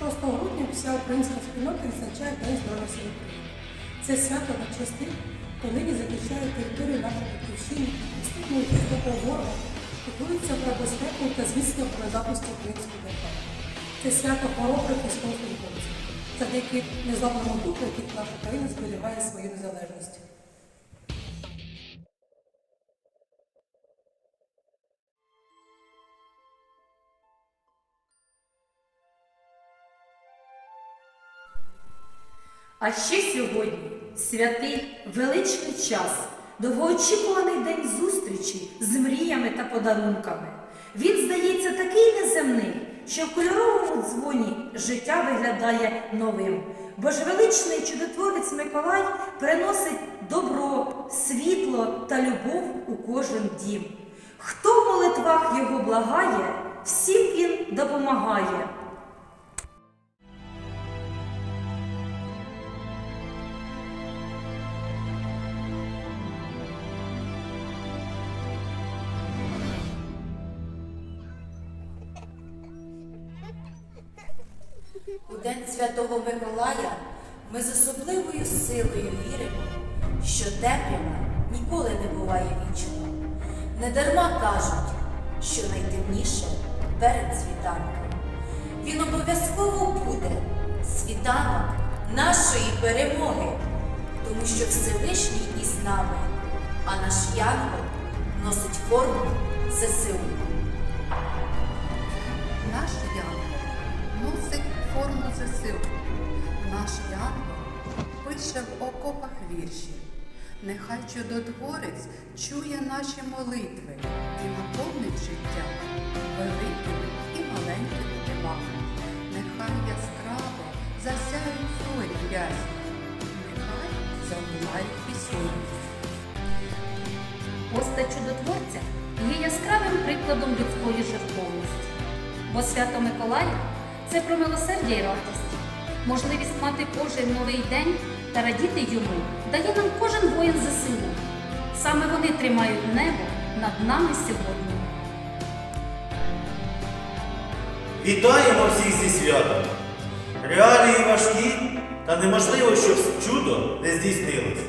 6 грудня вся українська спільнота відзначає День Збройних сил України. Це свято на хто нині захищає територію нашої батьківщини, відступної жорстокого ворога, піклується про безпеку та зміцнення обороноздатності української держави. Це свято хоробрих військовослужбовців, завдяки незламному духу, яких наша країна зберігає свою незалежність. А ще сьогодні святий величний час, довгоочікуваний день зустрічі з мріями та подарунками. Він здається такий неземний, що в кольоровому дзвоні життя виглядає новим. Бо ж величний чудотворець Миколай приносить добро, світло та любов у кожен дім. Хто в молитвах його благає, всім він допомагає. У День Святого Миколая ми з особливою силою віримо, що темрява ніколи не буває вічно. Недарма кажуть, що найтемніше перед світанком. Він обов'язково буде світанок нашої перемоги, тому що Всевишній із нами, а наш янгол носить форму ЗСУ. Наш янгол форму ЗСУ. Наш янгол пише в окопах вірші. Нехай чудотворець чує наші молитви і наповнить життя великими і маленькими дивами. Нехай яскраво засяють зорі ясні, нехай залунають пісні. Постать чудотворця є яскравим прикладом людської жертовності. Бо свято Миколая це про милосердя і радість. Можливість мати кожен новий день та радіти йому дає нам кожен воїн ЗСУ. Саме вони тримають небо над нами сьогодні. Вітаємо всіх зі святом! Реалії важкі, та неможливо, щоб чудо не здійснилось.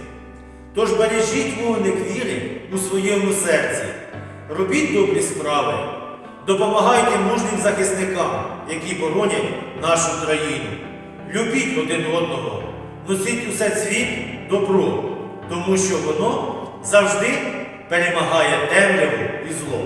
Тож бережіть вогник віри у своєму серці, робіть добрі справи, допомагайте мужнім захисникам, які боронять нашу країну. Любіть один одного, носіть усе світ добро, тому що воно завжди перемагає темряву і зло.